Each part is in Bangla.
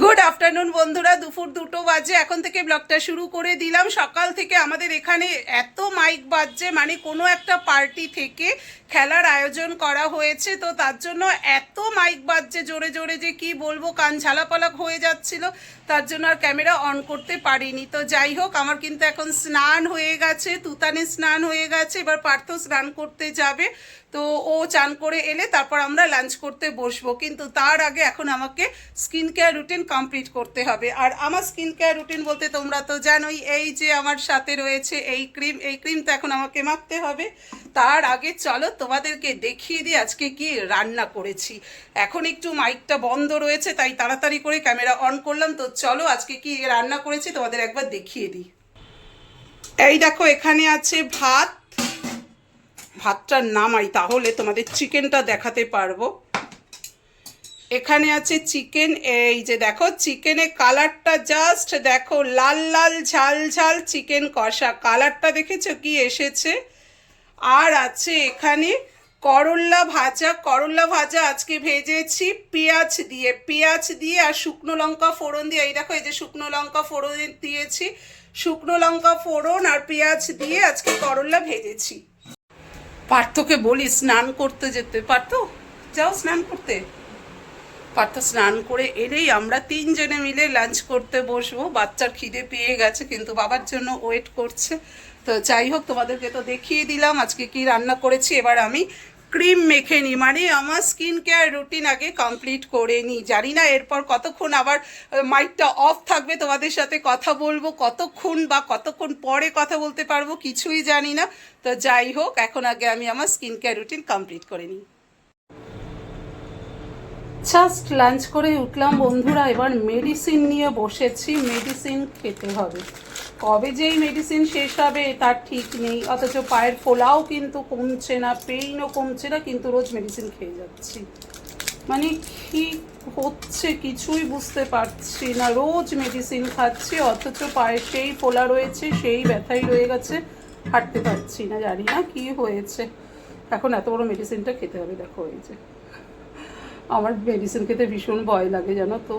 গুড আফটারনুন বন্ধুরা। দুপুর দুটো বাজে। এখন থেকে ব্লগটা শুরু করে দিলাম। সকাল থেকে আমাদের এখানে এত মাইক বাজছে মানে কোনো একটা পার্টি থেকে খেলার আয়োজন করা হয়েছে। তো তার জন্য এত মাইক বাজছে, জোরে জোরে যে কি বলব, কান ঝালাপালাক হয়ে যাচ্ছিল। তার জন্য আর ক্যামেরা অন করতে পারিনি। তো যাই হোক, আমার কিন্তু এখন স্নান হয়ে গেছে, তুতানে স্নান হয়ে গেছে, এবার পার্থ স্নান করতে যাবে। তো ও চান করে এলে তারপর আমরা লাঞ্চ করতে বসবো। কিন্তু তার আগে এখন আমাকে স্কিন কেয়ার রুটিন কমপ্লিট করতে হবে। আর আমার স্কিন কেয়ার রুটিন বলতে তোমরা তো জানোই, এই যে আমার সাথে রয়েছে এই ক্রিম, এই ক্রিমটা এখন আমাকে মাখতে হবে। তার আগে চলো তোমাদেরকে দেখিয়ে দিই আজকে কি রান্না করেছি। এখন একটু মাইকটা বন্ধ রয়েছে, তাই তাড়াতাড়ি করে ক্যামেরা অন করলাম। তো চলো আজকে কি রান্না করেছি তোমাদের একবার দেখিয়ে দিই। এই দেখো, এখানে আছে ভাত। ভাতটা নামাই তাহলে তোমাদের চিকেনটা দেখাতে পারব। এখানে আছে চিকেন, এই যে দেখো, চিকেনের কালারটা জাস্ট দেখো, লাল লাল ঝাল ঝাল চিকেন কষা। কালারটা দেখেছ কি এসেছে? আর আছে এখানে করল্লা ভাজা করল্লা ভাজা আজকে ভেজেছি, পেঁয়াজ দিয়ে পেঁয়াজ দিয়ে আর শুকনো লঙ্কা ফোড়ন দিয়ে। এই দেখো, এই যে শুকনো লঙ্কা ফোড়ন দিয়েছি, শুকনো লঙ্কা ফোড়ন আর পেঁয়াজ দিয়ে আজকে করল্লা ভেজেছি। পার্থকে বলি, স্নান করতে যেতে। পারতো যাও স্নান করতে। পার্থ স্নান করে এলেই আমরা তিনজনে মিলে লাঞ্চ করতে বসবো। বাচ্চার খিদে পেয়ে গেছে, কিন্তু বাবার জন্য ওয়েট করছে। তো যাই হোক, তোমাদেরকে তো দেখিয়ে দিলাম আজকে কি রান্না করেছি। এবার আমি ক্রিম মেখে নিই মানে আমার স্কিন কেয়ার রুটিন আগে কমপ্লিট করে নিই জানি না এরপর কতক্ষণ আবার মাইকটা অফ থাকবে, তোমাদের সাথে কথা বলব, কতক্ষণ বা কতক্ষণ পরে কথা বলতে পারব কিছুই জানি না। তো যাই হোক, এখন আগে আমি আমার স্কিন কেয়ার রুটিন কমপ্লিট করে নিই। জাস্ট লাঞ্চ করে উঠলাম বন্ধুরা, এবার মেডিসিন নিয়ে বসেছি। মেডিসিন খেতে হবে। কবে যেই মেডিসিন শেষ হবে, তার ঠিক নেই। অথচ পায়ের ফোলাও কিন্তু কমছে না পেইনও কমছে না, কিন্তু রোজ মেডিসিন খেয়ে যাচ্ছি। মানে কি হচ্ছে কিছুই বুঝতে পারছি না। রোজ মেডিসিন খাচ্ছি, অথচ পায়ে সেই ফোলা রয়েছে, সেই ব্যথাই রয়ে গেছে। হাঁটতে পারছি না, জানি না কি হয়েছে। এখন এত বড় মেডিসিনটা খেতে হবে, দেখো এই যে। আমার মেডিসিন খেতে ভীষণ ভয় লাগে, জানো তো।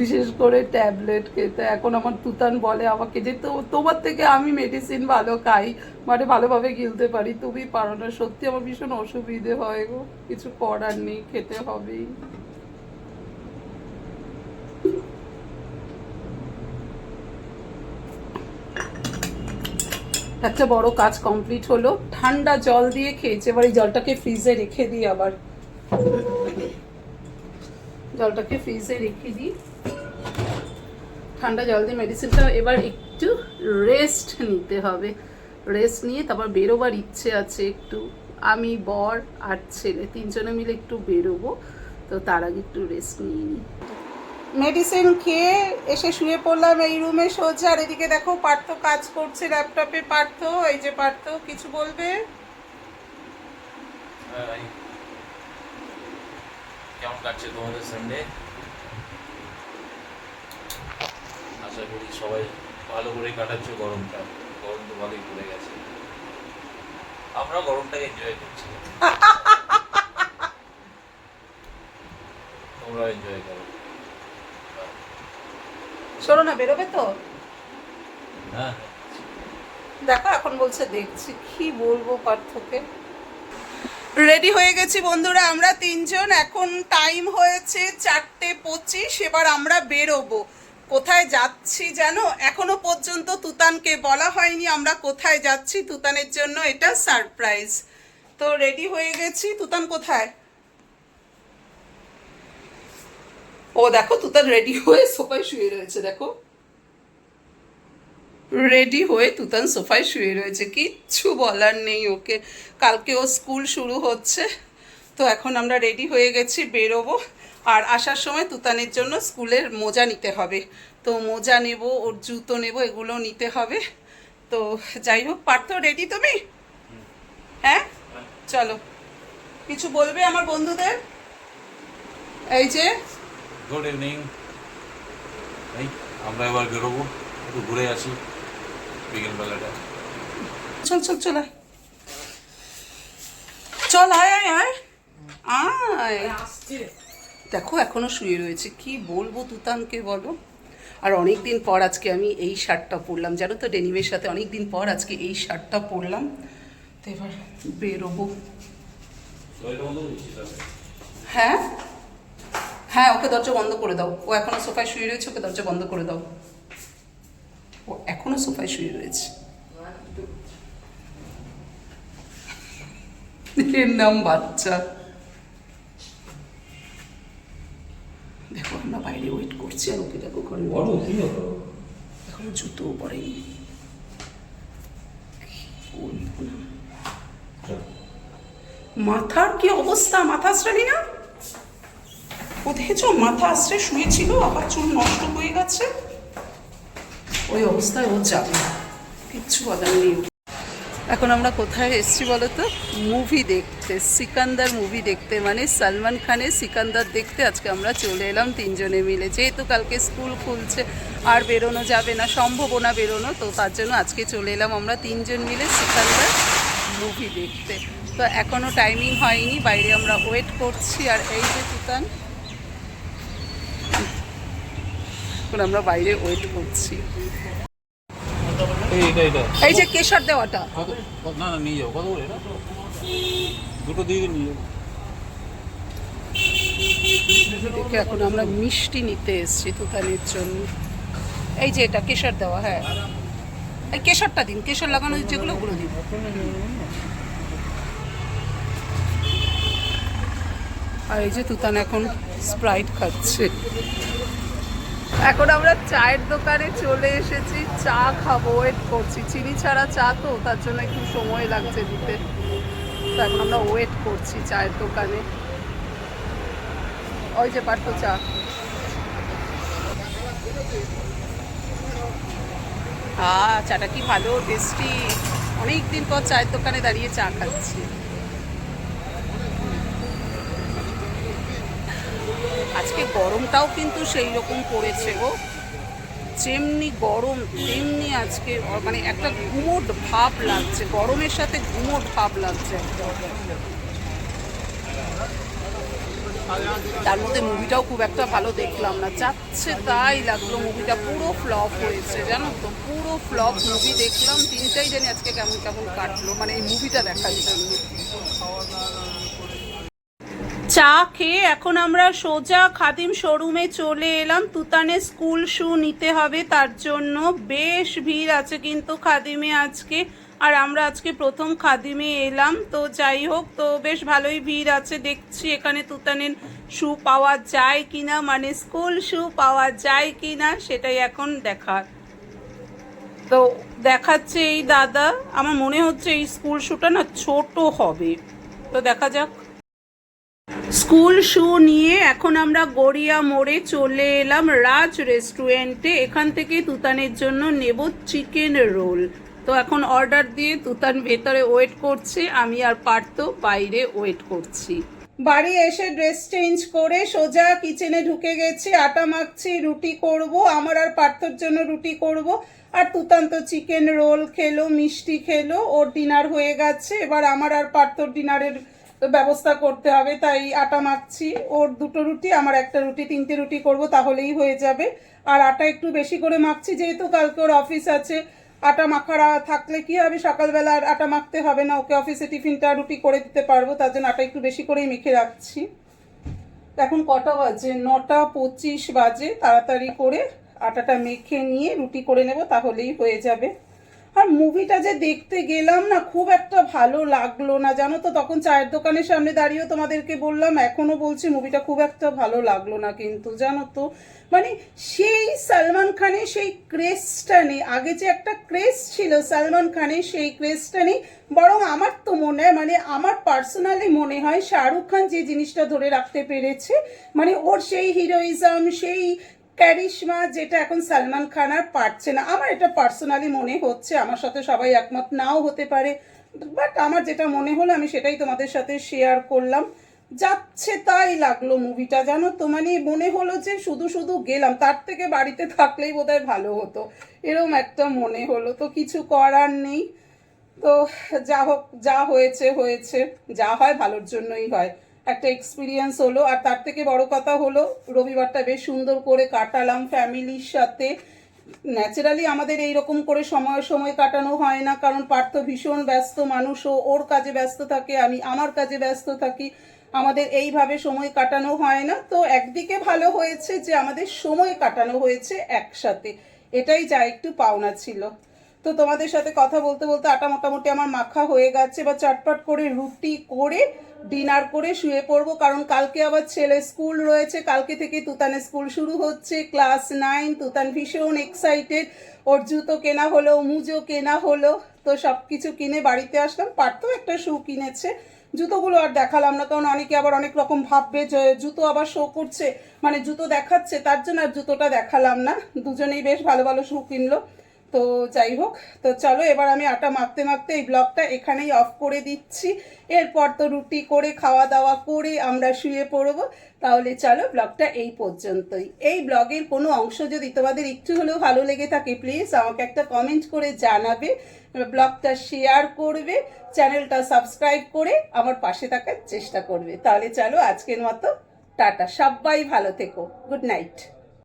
বিশেষ করে ট্যাবলেট খেতে। এখন আমার তুতান বলে আমাকে যে, তো, তোমার থেকে আমি মেডিসিন ভালো খাই মানে ভালোভাবে গিলতে পারি। তুমি পারো না। সত্যি আমার ভীষণ অসুবিধে হয় গো। কিছু করার নেই, খেতে হবেই। একটা বড় কাজ কমপ্লিট হলো। ঠান্ডা জল দিয়ে খেয়েছে। এবার এই জলটাকে ফ্রিজে রেখে দিই আবার। জলটাকে ফ্রিজে রেখে দিই। ঠান্ডা জল দিয়ে মেডিসিনটা এবার একটু রেস্ট নিতে হবে। রেস্ট নিয়ে তারপর বেরোবার ইচ্ছে আছে একটু। আমি বর আর ছেলে তিনজনে মিলে একটু বেরোবো তো তার আগে একটু রেস্ট নিয়ে নিই। মেডিসিন খেয়ে এসে শুয়ে পড়লাম এই রুমে সোজা আর এদিকে দেখো পার্থ কাজ করছে ল্যাপটপে পার্থ এই যে পার্থ কিছু বলবে? কেমন কাটছে তোমাদের সানডে আশা করি সবাই ভালো করে কাটাচ্ছ গরমটা। গরম তো ভালোই পড়ে গেছে। আমরা গরমটাকে এনজয় করছি। তোমরা এনজয় করো। শোনো না বেরোবে তো? হ্যাঁ। দেখো এখন বলছে দেখছি কি বলব পার্থকে? রেডি হয়ে গেছি বন্ধুরা আমরা তিনজন এখন টাইম হয়েছে চারটে পঁচিশ এবার আমরা বেরোবো। কোথায় যাচ্ছি যেন এখনও পর্যন্ত তুতানকে বলা হয়নি আমরা কোথায় যাচ্ছি। তুতানের জন্য এটা সারপ্রাইজ তো রেডি হয়ে গেছি। তুতান কোথায়? ও দেখো, তুতান রেডি হয়ে সোফায় শুয়ে রয়েছে, দেখো। রেডি হয়ে তুতান সোফায় শুয়ে রয়েছে। কিচ্ছু বলার নেই ওকে। কালকে ও স্কুল শুরু হচ্ছে। তো এখন আমরা রেডি হয়ে গেছি, বেরোবো। আর আসার সময় তুতানের জন্য স্কুলের মোজা নিতে হবে। তো মোজা নেব ওর জুতো নেব এগুলো নিতে হবে। তো যাই হোক পারতো রেডি তুমি? হ্যাঁ? চলো। কিছু বলবে আমার বন্ধুদের? এই যে। গুড ইভিনিং এই আমরা এবার বেরোবো। একটু ঘুরে আসি বিকেলবেলাটা। চল চল চল আয়। চল আয় আয় আয়। আয়। দেখো, এখনও শুয়ে রয়েছে। কি বলব তুতানকে বলো? আর অনেক দিন পর আজকে আমি এই শার্টটা পরলাম। জানো তো, ডেনিমের সাথে অনেক দিন পর আজকে এই শার্টটা পরলাম। তো এবার বেরোবো। হ্যাঁ? হ্যাঁ ওকে দরজা বন্ধ করে দাও। ও এখনও সোফায় শুয়ে রয়েছে, ওকে দরজা বন্ধ করে দাও। ও এখনও সোফায় শুয়ে রয়েছে। এর নাম বাচ্চা। দেখো আমরা বাইরে ওয়েট করছি আর ওকে দেখো ঘরে বলো কি হলো এখনও জুতোও পরেনি বলব না। মাথার কি অবস্থা? মাথা আশ্রালি না ও দেখেছ মাথা আশ্রে শুয়েছিল আবার চুল নষ্ট হয়ে গেছে। ওই অবস্থায় ও যাবে কিচ্ছু বলার নেই এখন আমরা কোথায় এসছি বলো তো? মুভি দেখতে, সিকান্দার মুভি দেখতে মানে সালমান খানের সিকান্দার দেখতে আজকে আমরা চলে এলাম তিনজনে মিলে। যেহেতু কালকে স্কুল খুলছে, আর বেরোনো যাবে না সম্ভব না বেরোনো, তো তার জন্য আজকে চলে এলাম আমরা তিনজন মিলে সিকান্দার মুভি দেখতে। তো এখনও টাইমিং হয়নি, বাইরে আমরা ওয়েট করছি, আর এই যে তুতান, এখন আমরা বাইরে ওয়েট করছি। এই যে কেশর দেওয়াটা। না না নিয়ে যাও কত করে? দুটো দিয়ে নিয়ে যাও। দেখে এখন আমরা মিষ্টি নিতে এসেছি তুতানের জন্য। এই যে এটা কেশর দেওয়া হ্যাঁ। এই কেশরটা দিন কেশর লাগানো যেগুলো ওগুলো দিন। আর এই যে তুতান এখন স্প্রাইট খাচ্ছে। এখন আমরা চায়ের দোকানে চলে এসেছি, চা খাব ওয়েট করছি। চিনি ছাড়া চা তো, তার জন্য একটু সময় লাগছে দিতে। তো এখন আমরা ওয়েট করছি চায়ের দোকানে। ওই যে পার্থ চা। আহ, চাটা কি ভালো টেস্টি অনেক দিন পর চায়ের দোকানে দাঁড়িয়ে চা খাচ্ছি। আজকে গরমটাও কিন্তু সেই রকম পড়েছে গো। যেমনি গরম, তেমনি আজকে মানে একটা গুমোট ভাব লাগছে, গরমের সাথে গুমোট ভাব লাগছে তার মধ্যে মুভিটাও খুব একটা ভালো দেখলাম না, যাচ্ছে তাই লাগল মুভিটা পুরো ফ্লপ হয়েছে, জানো তো, পুরো ফ্লপ মুভি দেখলাম, তিনটাই জানি আজকে কেমন কেমন কাটলো মানে এই মুভিটা দেখার জন্য। চা খেয়ে এখন আমরা সোজা খাদিম শোরুমে চলে এলাম। তুতানে স্কুল শু নিতে হবে, তার জন্য বেশ ভিড় আছে কিন্তু খাদিমে আজকে। আর আমরা আজকে প্রথম খাদিমে এলাম, তো যাই হোক, তো বেশ ভালোই ভিড় আছে। দেখছি এখানে তুতানের শু পাওয়া যায় কিনা মানে স্কুল শু পাওয়া যায় কিনা, সেটাই এখন দেখার। তো দেখাচ্ছে এই দাদা, আমার মনে হচ্ছে এই স্কুল শুটা না ছোট হবে। তো দেখা যাক স্কুল শু নিয়ে এখন আমরা গড়িয়া মোড়ে চলে এলাম রাজ রেস্টুরেন্টে। এখান থেকে তুতানের জন্য নেব চিকেন রোল। তো এখন অর্ডার দিয়ে তুতান ভেতরে ওয়েট করছে, আমি আর পার্থ বাইরে ওয়েট করছি। বাড়ি এসে ড্রেস চেঞ্জ করে সোজা কিচেনে ঢুকে গেছি, আটা মাখছি, রুটি করব, আমার আর পার্থর জন্য রুটি করব। আর তুতান তো চিকেন রোল খেলো, মিষ্টি খেলো, ওর ডিনার হয়ে গেছে, এবার আমার আর পার্থর ডিনারের ব্যবস্থা করতে হবে, তাই আটা মাখছি। ওর দুটো রুটি, আমার একটা রুটি, তিনটে রুটি করব, তাহলেই হয়ে যাবে। আর আটা একটু বেশি করে মাখছি, যেহেতু কালকে ওর অফিস আছে। আটা মাখারা থাকলে কি হবে? সকালবেলা আর আটা মাখতে হবে না, ওকে অফিসে টিফিনটা রুটি করে দিতে পারব, তার জন্য আটা একটু বেশি করেই মেখে রাখছি। এখন কটা বাজে? নটা পঁচিশ বাজে, তাড়াতাড়ি করে আটাটা মেখে নিয়ে রুটি করে নেব, তাহলেই হয়ে যাবে। আর মুভিটা যে দেখতে গেলাম না, খুব একটা ভালো লাগল না। জানো তো, তখন চায়ের দোকানের সামনে দাঁড়িয়েও তোমাদেরকে বললাম, এখনও বলছি মুভিটা খুব একটা ভালো লাগল না কিন্তু, জানো তো। মানে সেই সালমান খানের সেই ক্রেজটা নেই। আগে যে একটা ক্রেজ ছিল সালমান খানের সেই ক্রেজটা নেই, বরং আমার তো মনে হয় মানে আমার পার্সোনালি মনে হয় শাহরুখ খান যে জিনিসটা ধরে রাখতে পেরেছে মানে ওর সেই হিরোইজম সেই ক্যারিশমা যেটা এখন সালমান খান আর পারছে না। আমার এটা পার্সোনালি মনে হচ্ছে, আমার সাথে সবাই একমত নাও হতে পারে বাট আমার যেটা মনে হলো আমি সেটাই তোমাদের সাথে শেয়ার করলাম। যাচ্ছে তাই লাগল মুভিটা জানো তো? মানে মনে হলো যে শুধু শুধু গেলাম, তার থেকে বাড়িতে থাকলেই বোধহয় ভালো হতো, এরম একটা মনে হলো। তো কিছু করার নেই। তো যা হোক, যা হয়েছে হয়েছে, যা হয় ভালোর জন্যই হয়। একটা এক্সপিরিয়েন্স হলো। আর তার থেকে বড় কথা হলো, রবিবারটা বেশ সুন্দর করে কাটালাম ফ্যামিলির সাথে। ন্যাচারালি আমাদের এই রকম করে সময় সময় কাটানো হয় না, কারণ পার্থ ভীষণ ব্যস্ত মানুষ ও ওর কাজে ব্যস্ত থাকে, আমি আমার কাজে ব্যস্ত থাকি। আমাদের এইভাবে সময় কাটানো হয় না। তো একদিকে ভালো হয়েছে যে আমাদের সময় কাটানো হয়েছে একসাথে। এটাই যা একটু পাওনা ছিল। তো তোমাদের সাথে কথা বলতে বলতে আটা মোটামুটি আমার মাখা হয়ে গেছে বা চটপট করে রুটি করে ডিনার করে শুয়ে পড়ব, কারণ কালকে আবার ছেলে স্কুল রয়েছে। কালকে থেকে তুতানের স্কুল শুরু হচ্ছে, ক্লাস নাইন। তুতান ভীষণ এক্সাইটেড ওর জুতো কেনা হলো, মুজো কেনা হলো, তো সব কিছু কিনে বাড়িতে আসলাম। পারতো একটা শু কিনেছে। জুতোগুলো আর দেখালাম না, কারণ অনেকে আবার অনেক রকম ভাববে যে জুতো আবার শো করছে। মানে জুতো দেখাচ্ছে, তার জন্য আর জুতোটা দেখালাম না। দুজনেই বেশ ভালো ভালো শু কিনলো। তো যাই হোক, তো চলো এবার আমি আটা মাখতে মাখতে এই ব্লগটা এখানেই অফ করে দিচ্ছি। এরপর তো রুটি করে, খাওয়া দাওয়া করে আমরা শুয়ে পড়ব। তাহলে চলো ব্লগটা এই পর্যন্তই। এই ব্লগের কোনো অংশ যদি তোমাদের একটু হলেও ভালো লেগে থাকে প্লিজ আমাকে একটা কমেন্ট করে জানাবে, ব্লগটা শেয়ার করবে চ্যানেলটা সাবস্ক্রাইব করে আমার পাশে থাকার চেষ্টা করবে। তাহলে চলো আজকের মতো, টাটা, সবাই ভালো থেকো গুড নাইট